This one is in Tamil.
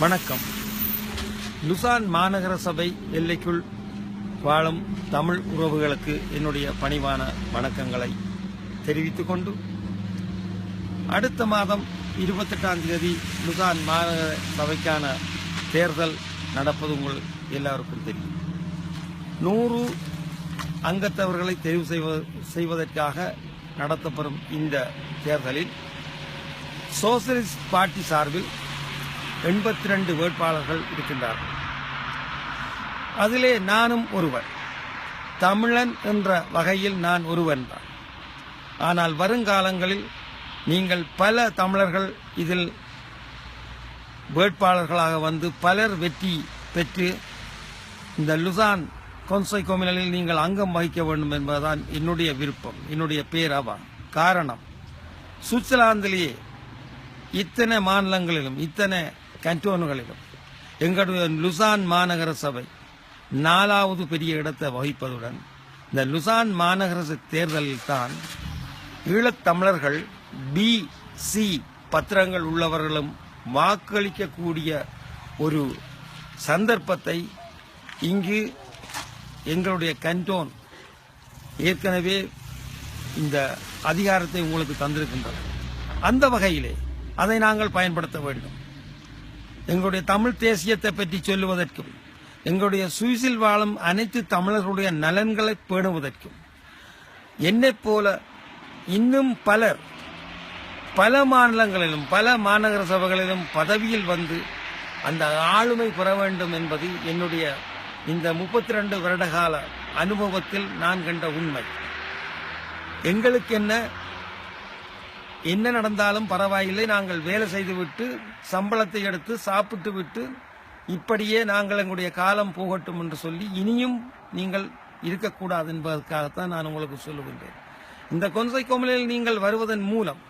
வணக்கம். லுசான் மாநகர சபை எல்லைக்குள் வாழும் தமிழ் உறவுகளுக்கு என்னுடைய பணிவான வணக்கங்களை தெரிவித்துக் கொண்டு அடுத்த மாதம் இருபத்தெட்டாம் தேதி லுசான் மாநகர சபைக்கான தேர்தல் நடப்பது உங்கள் எல்லாருக்கும் தெரியும். நூறு அங்கத்தவர்களை தெரிவு செய்வதற்காக நடத்தப்படும் இந்த தேர்தலில் சோசலிஸ்ட் பார்ட்டி சார்பில் எண்பத்தி ரெண்டு வேட்பாளர்கள் இருக்கின்றார்கள். அதிலே நானும் ஒருவர். தமிழன் என்ற வகையில் நான் ஒருவன் தான். ஆனால் வருங்காலங்களில் நீங்கள் பல தமிழர்கள் இதில் வேட்பாளர்களாக வந்து பலர் வெற்றி பெற்று இந்த லுசான் கொன்சை கோமினலில் நீங்கள் அங்கம் வகிக்க வேண்டும் என்பதுதான் என்னுடைய விருப்பம் என்னுடைய பேரவா. காரணம் சுவிட்சர்லாந்திலேயே இத்தனை மாநிலங்களிலும் இத்தனை கண்டோன்களிலும் எங்களுடைய லுசான் மாநகர சபை நாலாவது பெரிய இடத்தை வகிப்பதுடன் இந்த லுசான் மாநகர தேர்தலில் தான் ஈழத்தமிழர்கள் பி சி பத்திரங்கள் உள்ளவர்களும் வாக்களிக்கக்கூடிய ஒரு சந்தர்ப்பத்தை இங்கு எங்களுடைய கண்டோன் ஏற்கனவே இந்த அதிகாரத்தை உங்களுக்கு தந்திருக்கின்றன அந்த வகையிலே அதை நாங்கள் பயன்படுத்த வேண்டும். எங்களுடைய தமிழ் தேசியத்தை பற்றி சொல்லுவதற்கும் எங்களுடைய சுவிசில் வாழும் அனைத்து தமிழர்களுடைய நலன்களை பேணுவதற்கும் என்னைப் போல இன்னும் பலர் பல மாநிலங்களிலும் பல மாநகர சபைகளிலும் பதவியில் வந்து அந்த ஆளுமை பெற வேண்டும் என்பது என்னுடைய இந்த முப்பத்தி ரெண்டு வருடகால அனுபவத்தில் நான் கண்ட உண்மை. எங்களுக்கு என்ன என்ன நடந்தாலும் பரவாயில்லை. நாங்கள் வேலை செய்துவிட்டு சம்பளத்தை எடுத்து சாப்பிட்டு விட்டு இப்படியே நாங்கள் எங்களுடைய காலம் போகட்டும் என்று சொல்லி இனியும் நீங்கள் இருக்கக்கூடாது என்பதற்காகத்தான் நான் உங்களுக்கு சொல்லுகின்றேன். இந்த கொன்சை கோமலில் நீங்கள் வருவதன் மூலம்